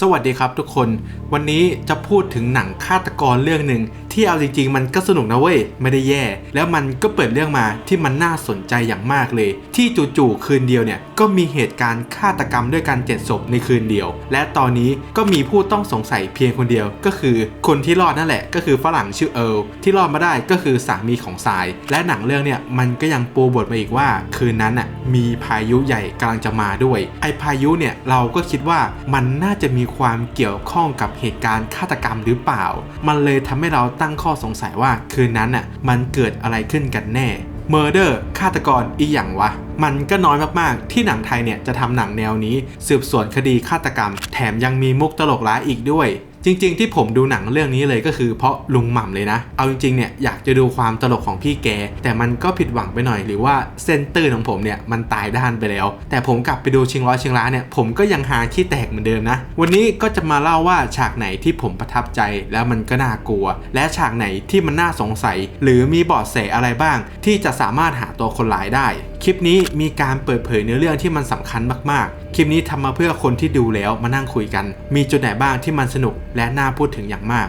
สวัสดีครับทุกคน วันนี้จะพูดถึงหนังฆาตกรเรื่องหนึ่งที่เอาจริงๆ มันก็สนุกนะเว้ย ไม่ได้แย่ แล้วมันก็เปิดเรื่องมาที่มันน่าสนใจอย่างมากเลย ที่จู่ๆคืนเดียวเนี่ยก็มีเหตุการณ์ฆาตกรรมด้วยการเจ็ดศพในคืนเดียว และตอนนี้ก็มีผู้ต้องสงสัยเพียงคนเดียว ก็คือคนที่รอดนั่นแหละ ก็คือฝรั่งชื่อเอิร์ลที่รอดมาได้ก็คือสามีของทราย และหนังเรื่องเนี่ยมันก็ยังปูบทมาอีกว่า คืนนั้นอะมีพายุใหญ่กำลังจะมาด้วยไอพายุเนี่ยเราก็คิดว่ามันน่าจะมีความเกี่ยวข้องกับเหตุการณ์ฆาตกรรมหรือเปล่า มันเลยทำให้เราตั้งข้อสงสัยว่าคืนนั้นอะมันเกิดอะไรขึ้นกันแน่เมอร์เดอร์ฆาตกรอีหยังวะ มันก็น้อยมากๆ ที่หนังไทยเนี่ยจะทำหนังแนวนี้ สืบสวนคดีฆาตกรรม แถมยังมีมุกตลกร้ายอีกด้วย จริง ๆ ที่ผมดูหนังเรื่องนี้เลยก็คือเพราะลุงหม่ำเลยนะ เอาจริงๆเนี่ยอยากจะดูความตลกของพี่แก แต่มันก็ผิดหวังไปหน่อยหรือว่าเส้นตื้นของผมเนี่ยมันตายด้านไปแล้ว แต่ผมกลับไปดูชิงร้อยชิงล้านเนี่ยผมก็ยังหาขี้แตกเหมือนเดิมนะ วันนี้ก็จะมาเล่าว่าฉากไหนที่ผมประทับใจแล้วมันก็น่ากลัว และฉากไหนที่มันน่าสงสัย หรือมีเบาะแสอะไรบ้าง ที่จะสามารถหาตัวคนร้ายได้ คลิปนี้มีการเปิดเผยเนื้อเรื่องที่มันสำคัญมาก คลิปนี้ทำมาเพื่อคนที่ดูแล้วมานั่งคุยกัน มีจุดไหนบ้างที่มันสนุกและน่าพูดถึงอย่างมาก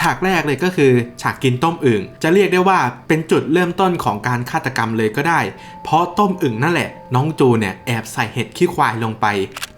ฉากแรกเลยก็คือ ฉากกินต้มอึ่งจะเรียกได้ว่าเป็นจุดเริ่มต้นของการฆาตกรรมเลยก็ได้ เพราะต้มอึ่งนั่นแหละ น้องจูเนี่ยแอบใส่เห็ดขี้ควายลงไป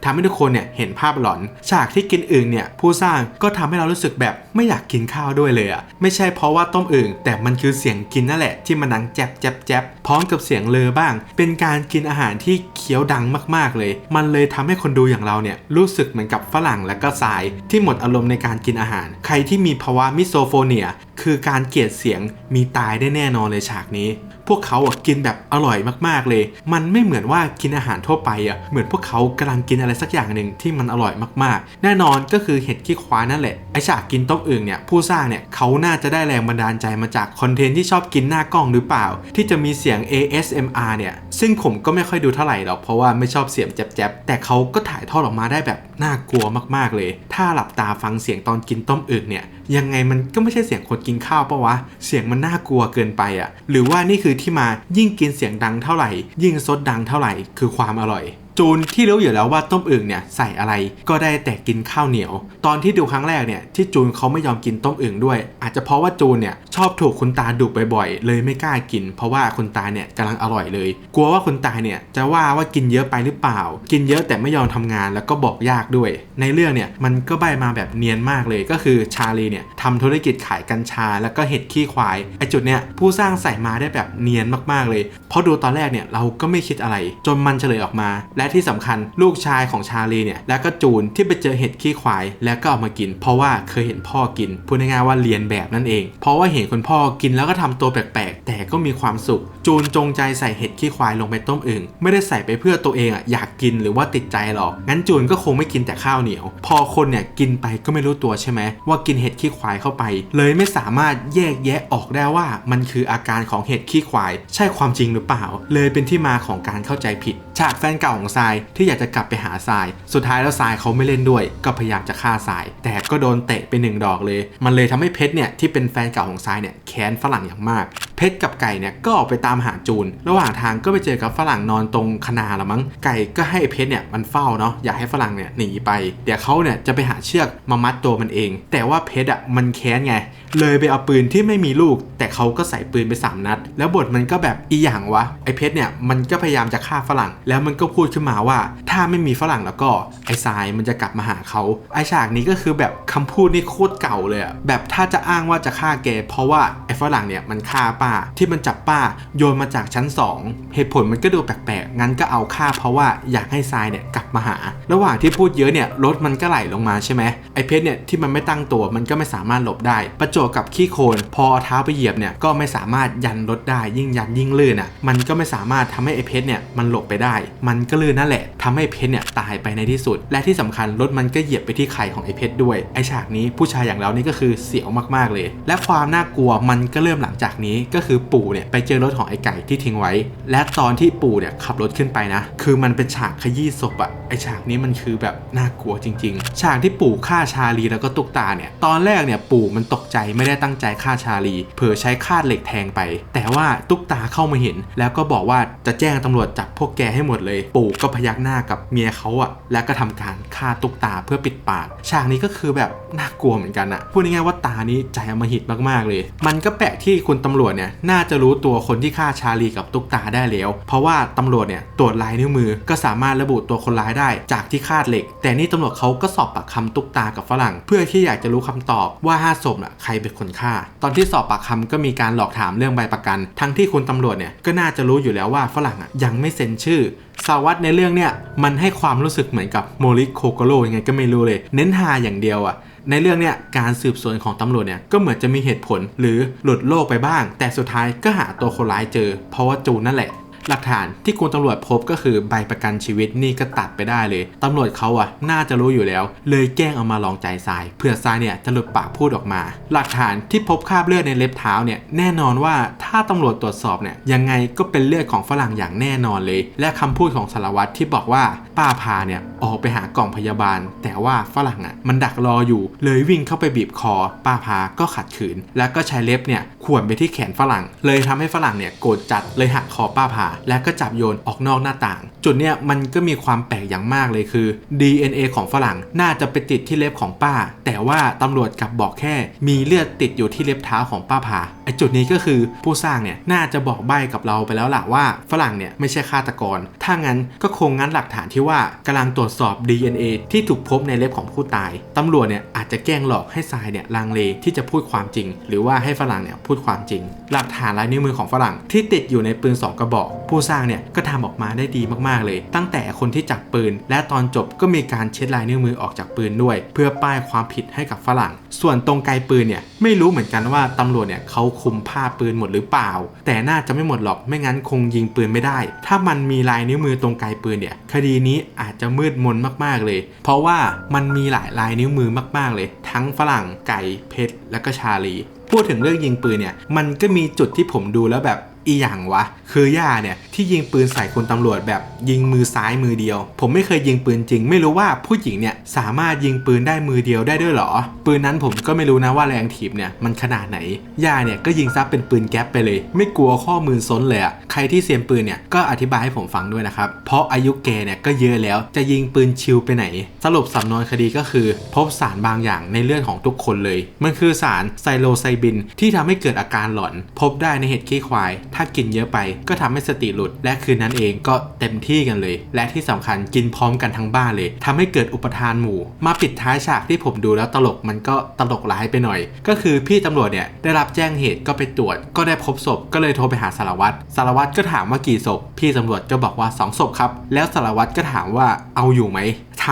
ทำให้ทุกคนเนี่ยเห็นภาพหลอน ฉากที่กินอึ่งเนี่ยผู้สร้างก็ทำให้เรารู้สึกแบบไม่อยากกินข้าวด้วยเลยอะไม่ใช่เพราะว่าต้มอึ่งแต่มันคือเสียงกินนั่นแหละที่มันดังแจ๊บแจ๊บแจ๊บพร้อมกับเสียงเลอบ้าง เป็นการกินอาหารที่เคี้ยวดังมากๆเลย มันเลยทำให้คนดูอย่างเราเนี่ยรู้สึกเหมือนกับฝรั่งและก็สาย ที่หมดอารมณ์ในการกินอาหาร ใครที่มีภาวะมิโซโฟเนีย คือการเกลียดเสียงมีตายได้แน่นอนเลยฉากนี้ พวกเขาอะกินแบบอร่อยมากๆเลย มันไม่เหมือนว่ากินอาหารทั่วไปอะ เหมือนพวกเขากำลังกินอะไรสักอย่างหนึ่งที่มันอร่อยมากๆ แน่นอนก็คือเห็ดขี้ควายนั่นแหละ ไอฉากกินต้มอึ่งเนี่ย ผู้สร้างเนี่ยเขาน่าจะได้แรงบันดาลใจมาจากคอนเทนต์ที่ชอบกินหน้ากล้องหรือเปล่า ที่จะมีเสียง ASMR เนี่ย ซึ่งผมก็ไม่ค่อยดูเท่าไหร่หรอก เพราะว่าไม่ชอบเสียงแจ๊บๆ แต่เขาก็ถ่ายทอดออกมาได้แบบน่ากลัวมากๆเลย ถ้าหลับตาฟังเสียงตอนกินต้มอึ่งเนี่ย ยังไงมันก็ไม่ใช่เสียงคนกินข้าวปะวะ เสียงมันน่ากลัวเกินไปอะ่ะ หรือว่านี่คือที่มายิ่งกินเสียงดังเท่าไหร่ ยิ่งซดดังเท่าไหร่ คือความอร่อย จูนที่รู้อยู่แล้วว่าต้มอึ่งเนี่ยใส่อะไรก็ได้แต่กินข้าวเหนียว ตอนที่ดูครั้งแรกเนี่ยที่จูนเขาไม่ยอมกินต้มอึ่งด้วย อาจจะเพราะว่าจูนเนี่ยชอบถูกคุณตาดุบ่อยๆเลยไม่กล้ากิน เพราะว่าคุณตาเนี่ยกำลังอร่อยเลย กลัวว่าคุณตาเนี่ยจะว่าว่ากินเยอะไปหรือเปล่า กินเยอะแต่ไม่ยอมทำงานแล้วก็บอกยากด้วย ในเรื่องเนี่ยมันก็ใบมาแบบเนียนมากเลยก็คือชาลีเนี่ยทำธุรกิจขายกัญชา แล้วก็เห็ดขี้ควายไอจุดเนี่ยผู้สร้างใส่มาได้แบบเนียนมากๆเลย เพราะดูตอนแรกเนี่ยเราก็ไม่คิดอะไร จนมันเฉลยออกมา และที่สำคัญลูกชายของชาลีเนี่ยแล้วก็จูนที่ไปเจอเห็ดขี้ควาย แล้วก็เอามากิน เพราะว่าเคยเห็นพ่อกินพูดง่ายๆว่าเรียนแบบนั่นเอง เพราะว่าเห็นคุณพ่อกินแล้วก็ทำตัวแปลกๆ แต่ก็มีความสุข จูนจงใจใส่เห็ดขี้ควายลงไปต้มอึ่งไม่ได้ใส่ไปเพื่อตัวเองอะอยากกินหรือว่าติดใจหรอกงั้นจูนก็คงไม่กินแต่ข้าวเหนียว พอคนเนี่ยกินไปก็ไม่รู้ตัวใช่ไหมว่ากินเห็ดขี้ควายเข้าไป เลยไม่สามารถแยกแยะออกได้ว่ามันคืออาการของเห็ดขี้ควาย ใช่ความจริงหรือเปล่า เลยเป็นที่มาของการเข้าใจผิด ฉากแฟนเก่าของทรายที่อยากจะกลับไปหาทราย สุดท้ายแล้วทรายเขาไม่เล่นด้วย ก็พยายามจะฆ่าทราย แต่ก็โดนเตะไปหนึ่งดอกเลย มันเลยทำให้เพชรเนี่ยที่เป็นแฟนเก่าของทรายเนี่ยแค้นฝรั่งอย่างมาก เพชรกับไก่เนี่ยก็ออกไปตามหาจูน ระหว่างทางก็ไปเจอกับฝรั่งนอนตรงคนาละมั้ง ไก่ก็ให้เพชรเนี่ยมันเฝ้าเนาะอยากให้ฝรั่งเนี่ยหนีไป เดี๋ยวเขาเนี่ยจะไปหาเชือกมามัดตัวมันเอง แต่ว่าเพชรอะมันแค้นไง เลยไปเอาปืนที่ไม่มีลูก แต่เขาก็ใส่ปืนไปสามนัด แล้วบทมันก็แบบอีหยังวะไอเพชรเนี่ยมันก็พยายามจะฆ่าฝรั่ง แล้วมันก็พูดขึ้นมาว่า ถ้าไม่มีฝรั่งแล้วก็ไอ้ทรายมันจะกลับมาหาเขาไอฉากนี้ก็คือแบบคำพูดนี่โคตรเก่าเลยอะแบบถ้าจะอ้างว่าจะฆ่าแกเพราะว่าไอ้ฝรั่งเนี่ยมันฆ่าป้าที่มันจับป้าโยนมาจากชั้น 2 เหตุผลมันก็ดูแปลกๆงั้นก็เอาฆ่าเพราะว่าอยากให้ทรายเนี่ยกลับมาหา ระหว่างที่พูดเยอะเนี่ยรถมันก็ไหลลงมาใช่ไหมไอเพชรเนี่ยที่มันไม่ตั้งตัวมันก็ไม่สามารถหลบได้ ประจวบกับขี้โคลนพอเอาเท้าไปเหยียบเนี่ยก็ไม่สามารถยันรถได้ยิ่งยันยิ่งลื่นอะมันก็ไม่สามารถทำให้ไอเพชรเนี่ยมันหลบไปได้ มันก็ลื่นนั่นแหละทำให้เพชรเนี่ยตายไปในที่สุด และที่สำคัญรถมันก็เหยียบไปที่ไข่ของไอ้เพชรด้วยไอฉากนี้ผู้ชายอย่างเรานี่ก็คือเสียวมากๆเลย และความน่ากลัวมันก็เริ่มหลังจากนี้ก็คือปู่เนี่ยไปเจอรถของไอ้ไก่ที่ทิ้งไว้ และตอนที่ปู่เนี่ยขับรถขึ้นไปนะ คือมันเป็นฉากขยี้ศพอะไอฉากนี้มันคือแบบน่ากลัวจริง ๆ ฉากที่ปู่ฆ่าชาลีแล้วก็ตุ๊กตาเนี่ยตอนแรกเนี่ยปู่มันตกใจไม่ได้ตั้งใจฆ่าชาลี เผลอใช้คาดเหล็กแทงไป แต่ว่าตุ๊กตาเข้ามาเห็น แล้วก็บอกว่าจะแจ้งตำรวจจับพวกแกให้หมดเลย ปู่ก็็พยักหน้ากับเมียเขาอะแล้วก็ทำการฆ่าตุกตาเพื่อปิดปาก ฉากนี้ก็คือแบบน่ากลัวเหมือนกันอะพูดง่ายๆว่าตานี้ใจอมหิตมากๆเลย มันก็แปลกที่คุณตำรวจเนี่ยน่าจะรู้ตัวคนที่ฆ่าชาลีกับตุกตาได้แล้ว เพราะว่าตำรวจเนี่ยตรวจลายนิ้วมือก็สามารถระบุตัวคนร้ายได้จากที่คาดเหล็ก แต่นี่ตำรวจเขาก็สอบปากคำตุกตากับฝรั่ง เพื่อที่อยากจะรู้คำตอบว่าห้าศพน่ะใครเป็นคนฆ่า ตอนที่สอบปากคำก็มีการหลอกถามเรื่องใบประกัน ทั้งที่คุณตำรวจเนี่ยก็น่าจะรู้อยู่แล้วว่าฝรั่งอะยังไม่เซ็นชื่อ สาวัตในเรื่องเนี่ยมันให้ความรู้สึกเหมือนกับโมริโคโกโรยังไงก็ไม่รู้เลย เน้นหาอย่างเดียวอะในเรื่องเนี่ยการสืบสวนของตำรวจเนี่ยก็เหมือนจะมีเหตุผลหรือหลุดโลกไปบ้าง แต่สุดท้ายก็หาตัวคนร้ายเจอ เพราะว่าจูนนั่นแหละ หลักฐานที่คุณตำรวจพบก็คือใบประกันชีวิตนี่ก็ตัดไปได้เลยตำรวจเขาอะน่าจะรู้อยู่แล้ว เลยแกล้งเอามาลองใจทรายเพื่อทรายเนี่ยจะหลุดปากพูดออกมา หลักฐานที่พบคราบเลือดในเล็บเท้าเนี่ยแน่นอนว่าถ้าตำรวจตรวจสอบเนี่ยยังไงก็เป็นเลือดของฝรั่งอย่างแน่นอนเลย และคำพูดของสารวัตรที่บอกว่าป้าพาเนี่ยออกไปหากล่องพยาบาล แต่ว่าฝรั่งอะมันดักรออยู่ เลยวิ่งเข้าไปบีบคอ ป้าพาก็ขัดขืน แล้วก็ใช้เล็บเนี่ยข่วนไปที่แขนฝรั่ง เลยทำให้ฝรั่งเนี่ยโกรธจัดเลยหักคอป้าพา แล้วก็จับโยนออกนอกหน้าต่าง จุดเนี่ยมันก็มีความแปลกอย่างมากเลยคือ DNA ของฝรั่งน่าจะไปติดที่เล็บของป้า แต่ว่าตำรวจกลับบอกแค่ มีเลือดติดอยู่ที่เล็บเท้าของป้าพาไอจุดนี้ก็คือผู้สร้างเนี่ยน่าจะบอกใบ้กับเราไปแล้วล่ะว่า ฝรั่งเนี่ยไม่ใช่ฆาตกร ถ้างั้นก็คงงั้นหลักฐานที่ว่ากำลังตรวจสอบ DNA ที่ถูกพบในเล็บของผู้ตาย ตำรวจเนี่ยอาจจะแกล้งหลอกให้ทรายเนี่ยลังเลที่จะพูดความจริง หรือว่าให้ฝรั่งเนี่ยพูดความจริง หลักฐานลายนิ้วมือของฝรั่งที่ติดอยู่ในปืนสองกระบอก ผู้สร้างเนี่ยก็ทำออกมาได้ดีมากๆเลย ตั้งแต่คนที่จับปืน และตอนจบก็มีการเช็ดลายนิ้วมือออกจากปืนด้วย เพื่อป้ายความผิดให้กับฝรั่ง ส่วนตรงไกลปืนเนี่ยไม่รู้เหมือนกันว่าตำรวจเนี่ยเขาคุมผ้าปืนหมดหรือเปล่า แต่น่าจะไม่หมดหรอกไม่งั้นคงยิงปืนไม่ได้ ถ้ามันมีลายนิ้วมือตรงไกลปืนเนี่ยคดีนี้อาจจะมืดมนมากๆเลย เพราะว่ามันมีหลายลายนิ้วมือมาก ๆเลย ทั้งฝรั่งไก่เพชรและก็ชาลี พูดถึงเรื่องยิงปืนเนี่ยมันก็มีจุดที่ผมดูแล้วแบบ อีหยังวะ คือย่าเนี่ยที่ยิงปืนใส่คนตำรวจแบบยิงมือซ้ายมือเดียว ผมไม่เคยยิงปืนจริง ไม่รู้ว่าผู้หญิงเนี่ยสามารถยิงปืนได้มือเดียวได้ด้วยเหรอ ปืนนั้นผมก็ไม่รู้นะว่าแรงถีบเนี่ยมันขนาดไหนย่าเนี่ยก็ยิงซับเป็นปืนแก๊ปไปเลย ไม่กลัวข้อมือซ้นเลยอะใครที่เซียนปืนเนี่ยก็อธิบายให้ผมฟังด้วยนะครับ เพราะอายุแกเนี่ยก็เยอะแล้วจะยิงปืนชิวไปไหน สรุปสำนวนคดีก็คือ พบสารบางอย่างในเลือดของทุกคนเลย มันคือสารไซโลไซบินที่ทำให้เกิดอาการหลอน พบได้ในเห็ดขี้ควายถ้ากินเยอะไปก็ทำให้สติหลุด และคืนนั้นเองก็เต็มที่กันเลย และที่สำคัญกินพร้อมกันทั้งบ้านเลยทำให้เกิดอุปทานหมู่ มาปิดท้ายฉากที่ผมดูแล้วตลกมันก็ตลกร้ายไปหน่อย ก็คือพี่ตำรวจเนี่ยได้รับแจ้งเหตุก็ไปตรวจ ก็ได้พบศพก็เลยโทรไปหาสารวัตรสารวัตรก็ถามว่ากี่ศพ พี่ตำรวจก็บอกว่าสองศพครับ แล้วสารวัตรก็ถามว่าเอาอยู่ไหม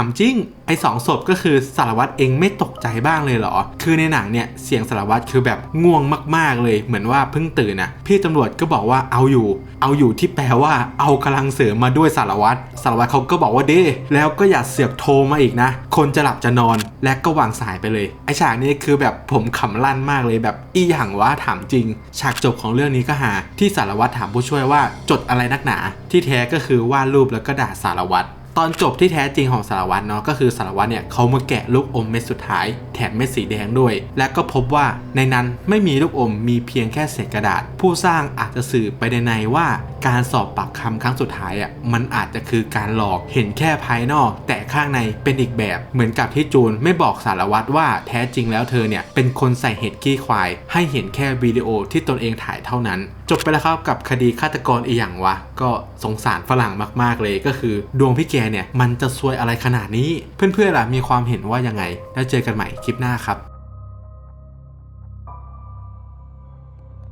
ามจริง ไอ้สองศพก็คือสารวัตรเองไม่ตกใจบ้างเลยเหรอ คือในหนังเนี่ยเสียงสารวัตรคือแบบง่วงมาก ๆเลย เหมือนว่าเพิ่งตื่นนะพี่ตำรวจก็บอกว่าเอาอยู่ เอาอยู่ที่แปลว่าเอากำลังเสริมมาด้วยสารวัตรสารวัตรเขาก็บอกว่าเด้แล้วก็อย่าเสือกโทรมาอีกนะ คนจะหลับจะนอนและก็วางสายไปเลย ไอฉากนี้คือแบบผมขำลั่นมากเลยแบบอีหยังวะถามจริง ฉากจบของเรื่องนี้ก็หา ที่สารวัตรถามผู้ช่วยว่าจดอะไรนักหนา ที่แท้ก็คือวาดรูปแล้วก็ด่าสารวัตร ตอนจบที่แท้จริงของสารวัตรเนาะก็คือสารวัตรเนี่ยเขามาแกะลูกอมเม็ดสุดท้าย แถมเม็ดสีแดงด้วย และก็พบว่าในนั้นไม่มีลูกอมมีเพียงแค่เศษกระดาษ ผู้สร้างอาจจะสื่อไปในในว่าการสอบปากคำครั้งสุดท้ายอะมันอาจจะคือการหลอกเห็นแค่ภายนอก แต่ข้างในเป็นอีกแบบ เหมือนกับที่จูนไม่บอกสารวัตรว่าแท้จริงแล้วเธอเนี่ยเป็นคนใส่เห็ดขี้ควาย ให้เห็นแค่วิดีโอที่ตนเองถ่ายเท่านั้นจบไปแล้วครับกับคดีฆาตกรอีหยังวะ ก็สงสารฝรั่งมากๆเลยก็คือ ดวงพี่แกเนี่ย มันจะซวยอะไรขนาดนี้ เพื่อนๆล่ะมีความเห็นว่ายังไง แล้วเจอกันใหม่คลิปหน้าครับ